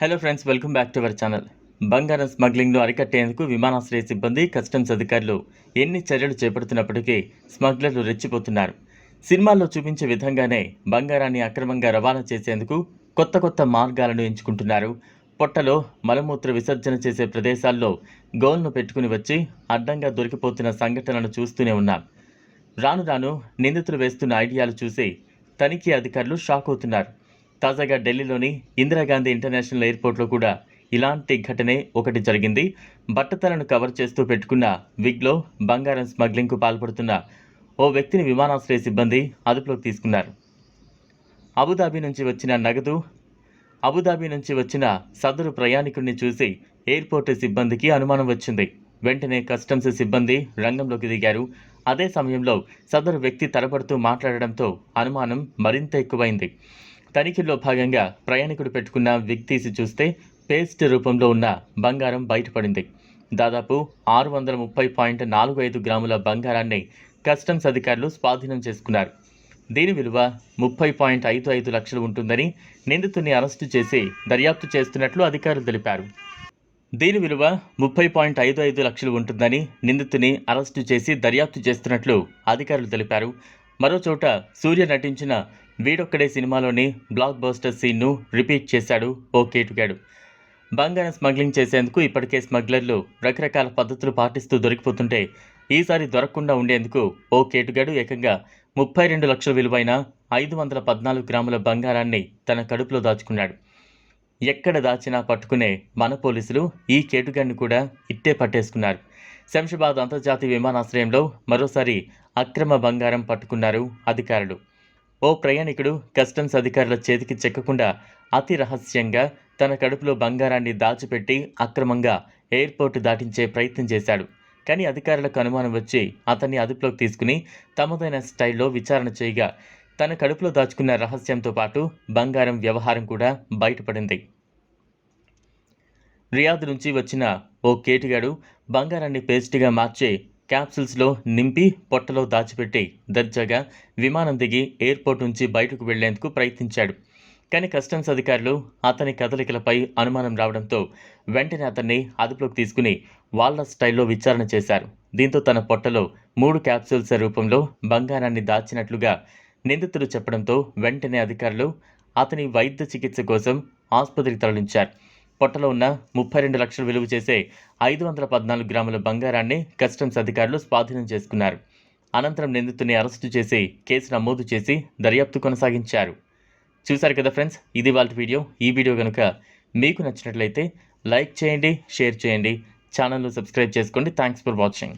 Hello friends welcome back to our channel బంగారం స్మగ్లింగ్ను అరికట్టేందుకు విమానాశ్రయ సిబ్బంది కస్టమ్స్ అధికారులు ఎన్ని చర్యలు చేపడుతున్నప్పటికీ స్మగ్లర్లు రెచ్చిపోతున్నారు. సినిమాల్లో చూపించే విధంగానే బంగారాన్ని అక్రమంగా రవాణా చేసేందుకు కొత్త కొత్త మార్గాలను ఎంచుకుంటున్నారు. పొట్టలో మలమూత్ర విసర్జన చేసే ప్రదేశాల్లో గోల్ను పెట్టుకుని వచ్చి అడ్డంగా దొరికిపోతున్న సంఘటనలను చూస్తూనే ఉన్నాం. రాను రాను నిందితులు వేస్తున్న ఐడియాలు చూసి తనిఖీ అధికారులు షాక్ అవుతున్నారు. తాజాగా ఢిల్లీలోని ఇందిరాగాంధీ ఇంటర్నేషనల్ ఎయిర్పోర్ట్లో కూడా ఇలాంటి ఘటనే ఒకటి జరిగింది. బట్టతలను కవర్ చేస్తూ పెట్టుకున్న విగ్లో బంగారం స్మగ్లింగ్కు పాల్పడుతున్న ఓ వ్యక్తిని విమానాశ్రయ సిబ్బంది అదుపులోకి తీసుకున్నారు. అబుదాబీ నుంచి వచ్చిన నగదు అబుదాబీ నుంచి వచ్చిన సదరు ప్రయాణికుడిని చూసి ఎయిర్పోర్ట్ సిబ్బందికి అనుమానం వచ్చింది. వెంటనే కస్టమ్స్ సిబ్బంది రంగంలోకి దిగారు. అదే సమయంలో సదరు వ్యక్తి తరబడుతూ మాట్లాడడంతో అనుమానం మరింత ఎక్కువైంది. తనిఖీల్లో భాగంగా ప్రయాణికుడు పెట్టుకున్న వ్యక్తీసి చూస్తే పేస్ట్ రూపంలో ఉన్న బంగారం బయటపడింది. దాదాపు ఆరు వందల ముప్పై పాయింట్ నాలుగు ఐదు గ్రాముల బంగారాన్ని కస్టమ్స్ అధికారులు స్వాధీనం చేసుకున్నారు. దీని విలువ ముప్పై పాయింట్ ఐదు ఐదు లక్షలు ఉంటుందని నిందితుడిని అరెస్టు చేసి దర్యాప్తు చేస్తున్నట్లు అధికారులు తెలిపారు. దీని విలువ ముప్పై పాయింట్ ఐదు ఐదు లక్షలు ఉంటుందని నిందితుని అరెస్టు చేసి దర్యాప్తు చేస్తున్నట్లు అధికారులు తెలిపారు. మరో చోట సూర్య నటించిన వీడొక్కడే సినిమాలోని బ్లాక్ బస్టర్ సీన్ను రిపీట్ చేశాడు ఓ కేటుగాడు. బంగారం స్మగ్లింగ్ చేసేందుకు ఇప్పటికే స్మగ్లర్లు రకరకాల పద్ధతులు పాటిస్తూ దొరికిపోతుంటే ఈసారి దొరకకుండా ఉండేందుకు ఓ కేటుగాడు ఏకంగా ముప్పై రెండు లక్షల విలువైన ఐదు వందల పద్నాలుగు గ్రాముల బంగారాన్ని తన కడుపులో దాచుకున్నాడు. ఎక్కడ దాచినా పట్టుకునే మన పోలీసులు ఈ కేటుగాడిని కూడా ఇట్టే పట్టేసుకున్నారు. శంషాబాద్ అంతర్జాతీయ విమానాశ్రయంలో మరోసారి అక్రమ బంగారం పట్టుకున్నారు అధికారులు. ఓ ప్రయాణికుడు కస్టమ్స్ అధికారుల చేతికి చెక్కకుండా అతి రహస్యంగా తన కడుపులో బంగారాన్ని దాచిపెట్టి అక్రమంగా ఎయిర్పోర్ట్ దాటించే ప్రయత్నం చేశాడు. కానీ అధికారులకు అనుమానం వచ్చి అతన్ని అదుపులోకి తీసుకుని తమదైన స్టైల్లో విచారణ చేయగా తన కడుపులో దాచుకున్న రహస్యంతో పాటు బంగారం వ్యవహారం కూడా బయటపడింది. రియాద్ నుంచి వచ్చిన ఓ కేటుగాడు బంగారాన్ని పేస్ట్గా మార్చి క్యాప్సూల్స్లో నింపి పొట్టలో దాచిపెట్టి దర్జాగా విమానం దిగి ఎయిర్పోర్ట్ నుంచి బయటకు వెళ్ళేందుకు ప్రయత్నించాడు. కానీ కస్టమ్స్ అధికారులు అతని కదలికలపై అనుమానం రావడంతో వెంటనే అతన్ని అదుపులోకి తీసుకుని వాళ్ళ స్టైల్లో విచారణ చేశారు. దీంతో తన పొట్టలో మూడు క్యాప్సూల్స్ రూపంలో బంగారాన్ని దాచినట్లుగా నిందితుడు చెప్పడంతో వెంటనే అధికారులు అతని వైద్య చికిత్స కోసం ఆసుపత్రికి తరలించారు. పొట్టలో ఉన్న ముప్పై రెండు లక్షలు విలువ చేసే ఐదు వందల పద్నాలుగు గ్రాముల బంగారాన్ని కస్టమ్స్ అధికారులు స్వాధీనం చేసుకున్నారు. అనంతరం నిందితుడిని అరెస్టు చేసి కేసు నమోదు చేసి దర్యాప్తు కొనసాగించారు. చూశారు కదా ఫ్రెండ్స్ ఇది వాళ్ళ వీడియో. ఈ వీడియో కనుక మీకు నచ్చినట్లయితే లైక్ చేయండి షేర్ చేయండి. ఛానల్ను సబ్స్క్రైబ్ చేసుకోండి. Thanks for watching.